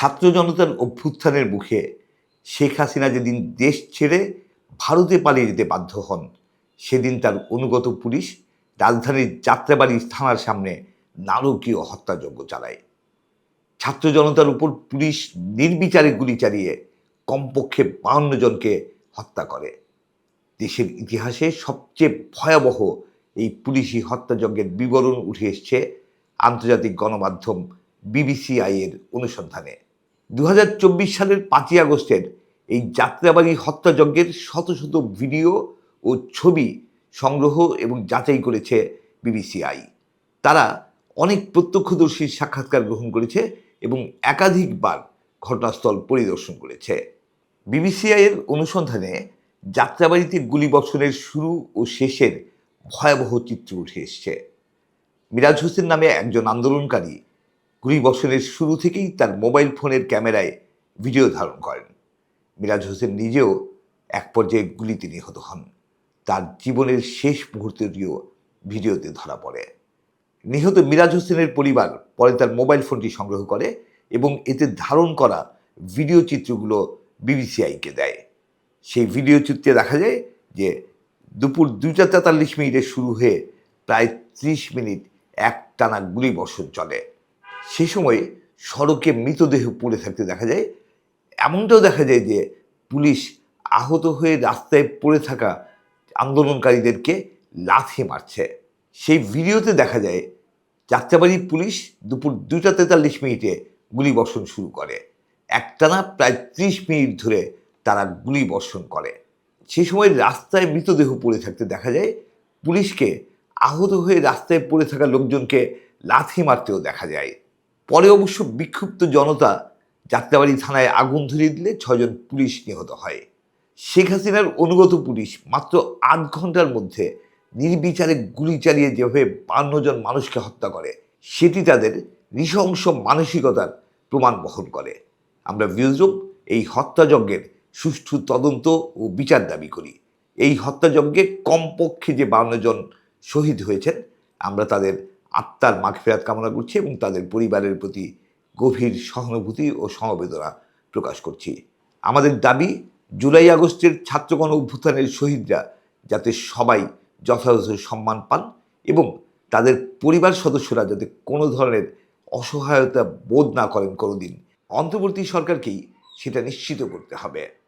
ছাত্র জনতার অভ্যুত্থানের মুখে শেখ হাসিনা যেদিন দেশ ছেড়ে ভারতে পালিয়ে যেতে বাধ্য হন, সেদিন তার অনুগত পুলিশ রাজধানীর যাত্রাবাড়ি থানার সামনে নারকীয় হত্যাযজ্ঞ চালায়। ছাত্র জনতার উপর পুলিশ নির্বিচারে গুলি চালিয়ে কমপক্ষে বাহান্ন জনকে হত্যা করে। দেশের ইতিহাসে সবচেয়ে ভয়াবহ এই পুলিশি হত্যাযজ্ঞের বিবরণ উঠে এসছে আন্তর্জাতিক গণমাধ্যম বিবিসিআই এর অনুসন্ধানে। দু হাজার চব্বিশ সালের পাঁচই আগস্টের এই যাত্রাবাড়ি হত্যাযজ্ঞের শত শত ভিডিও ও ছবি সংগ্রহ এবং যাচাই করেছে বিবিসিআই। তারা অনেক প্রত্যক্ষদর্শীর সাক্ষাৎকার গ্রহণ করেছে এবং একাধিকবার ঘটনাস্থল পরিদর্শন করেছে। বিবিসিআই এর অনুসন্ধানে যাত্রাবাড়িতে গুলিবর্ষণের শুরু ও শেষের ভয়াবহ চিত্র উঠে এসছে। মিরাজ হোসেন নামে একজন আন্দোলনকারী গুলিবর্ষণের শুরু থেকেই তার মোবাইল ফোনের ক্যামেরায় ভিডিও ধারণ করেন। মিরাজ হোসেন নিজেও এক পর্যায়ে গুলিতে নিহত হন। তার জীবনের শেষ মুহূর্তটিও ভিডিওতে ধরা পড়ে। নিহত মিরাজ হোসেনের পরিবার পরে তার মোবাইল ফোনটি সংগ্রহ করে এবং এতে ধারণ করা ভিডিও চিত্রগুলো বিবিসিআইকে দেয়। সেই ভিডিও চিত্রে দেখা যায় যে দুপুর দুইটা তেতাল্লিশ মিনিটে শুরু হয়ে প্রায় ত্রিশ মিনিট এক টানা গুলি বর্ষণ চলে। সে সময় সড়কে মৃতদেহ পড়ে থাকতে দেখা যায়। এমনটাও দেখা যায় যে পুলিশ আহত হয়ে রাস্তায় পড়ে থাকা আন্দোলনকারীদেরকে লাথি মারছে। সেই ভিডিওতে দেখা যায়, যাত্রাবাড়ি পুলিশ দুপুর দুইটা তেতাল্লিশ মিনিটে গুলি বর্ষণ শুরু করে। একটানা প্রায় ত্রিশ মিনিট ধরে তারা গুলি বর্ষণ করে। সে সময় রাস্তায় মৃতদেহ পড়ে থাকতে দেখা যায়, পুলিশকে আহত হয়ে রাস্তায় পড়ে থাকা লোকজনকে লাথি মারতেও দেখা যায়। পরে অবশ্য বিক্ষুব্ধ জনতা যাত্রাবাড়ি থানায় আগুন ধরিয়ে দিলে ছজন পুলিশ নিহত হয়। শেখ হাসিনার অনুগত পুলিশ মাত্র আধ ঘণ্টার মধ্যে নির্বিচারে গুলি চালিয়ে যেভাবে বান্ন জন মানুষকে হত্যা করে, সেটি তাদের নৃশংস মানসিকতার প্রমাণ বহন করে। আমরা ভিউজরুম এই হত্যাযজ্ঞের সুষ্ঠু তদন্ত ও বিচার দাবি করি। এই হত্যাযজ্ঞে কমপক্ষে যে বান্ন জন শহীদ হয়েছেন, আমরা তাদের আত্মার মাগফেরাত কামনা করছি এবং তাদের পরিবারের প্রতি গভীর সহানুভূতি ও সমবেদনা প্রকাশ করছি। আমাদের দাবি, জুলাই আগস্টের ছাত্রগণ অভ্যুত্থানের শহীদরা যাতে সবাই যথাযথ সম্মান পান এবং তাদের পরিবার সদস্যরা যাতে কোনো ধরনের অসহায়তা বোধ না করেন কোনোদিন। অন্তর্বর্তী সরকারকেই সেটা নিশ্চিত করতে হবে।